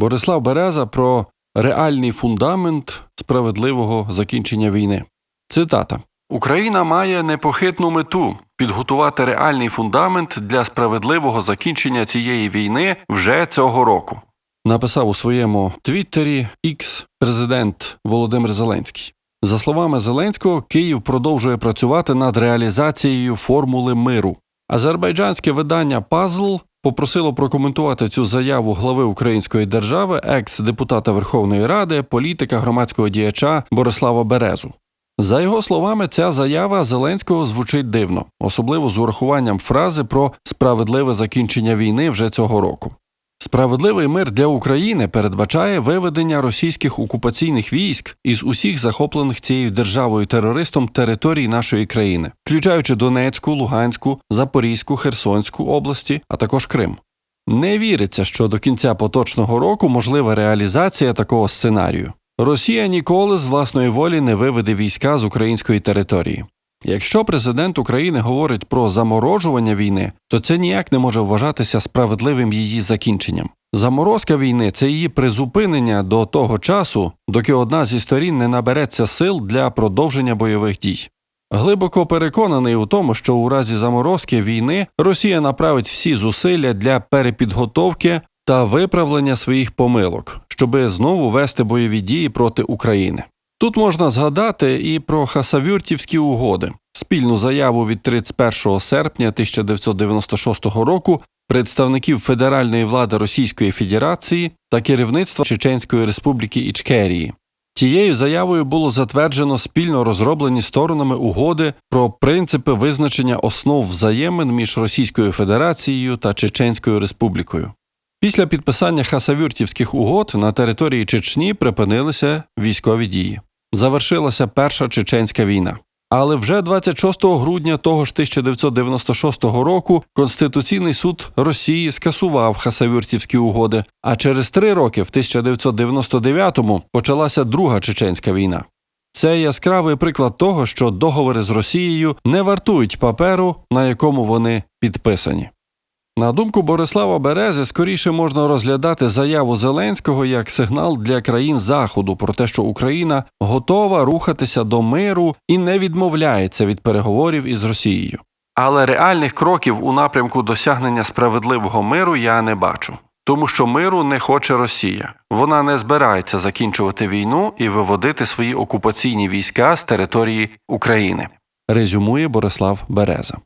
Борислав Береза про реальний фундамент справедливого закінчення війни. Цитата: Україна має непохитну мету підготувати реальний фундамент для справедливого закінчення цієї війни вже цього року. Написав у своєму твіттері X президент Володимир Зеленський. За словами Зеленського, Київ продовжує працювати над реалізацією формули миру. Азербайджанське видання Пазл попросило прокоментувати цю заяву глави Української держави, екс-депутата Верховної Ради, політика громадського діяча Борислава Березу. За його словами, ця заява Зеленського звучить дивно, особливо з урахуванням фрази про справедливе закінчення війни вже цього року. Справедливий мир для України передбачає виведення російських окупаційних військ із усіх захоплених цією державою терористом територій нашої країни, включаючи Донецьку, Луганську, Запорізьку, Херсонську області, а також Крим. Не віриться, що до кінця поточного року можлива реалізація такого сценарію. Росія ніколи з власної волі не виведе війська з української території. Якщо президент України говорить про заморожування війни, то це ніяк не може вважатися справедливим її закінченням. Заморозка війни це її призупинення до того часу, доки одна зі сторін не набереться сил для продовження бойових дій. Глибоко переконаний у тому, що у разі заморозки війни Росія направить всі зусилля для перепідготовки та виправлення своїх помилок, щоби знову вести бойові дії проти України. Тут можна згадати і про Хасавюртівські угоди, спільну заяву від 31 серпня 1996 року представників федеральної влади Російської Федерації та керівництва Чеченської Республіки Ічкерії. Тією заявою було затверджено спільно розроблені сторонами угоди про принципи визначення основ взаємин між Російською Федерацією та Чеченською Республікою. Після підписання Хасавюртівських угод на території Чечні припинилися військові дії. Завершилася Перша чеченська війна. Але вже 26 грудня того ж 1996 року Конституційний суд Росії скасував Хасавюртівські угоди, а через три роки, в 1999-му, почалася Друга чеченська війна. Це яскравий приклад того, що договори з Росією не вартують паперу, на якому вони підписані. На думку Борислава Берези, скоріше можна розглядати заяву Зеленського як сигнал для країн Заходу про те, що Україна готова рухатися до миру і не відмовляється від переговорів із Росією. Але реальних кроків у напрямку досягнення справедливого миру я не бачу. Тому що миру не хоче Росія. Вона не збирається закінчувати війну і виводити свої окупаційні війська з території України. Резюмує Борислав Береза.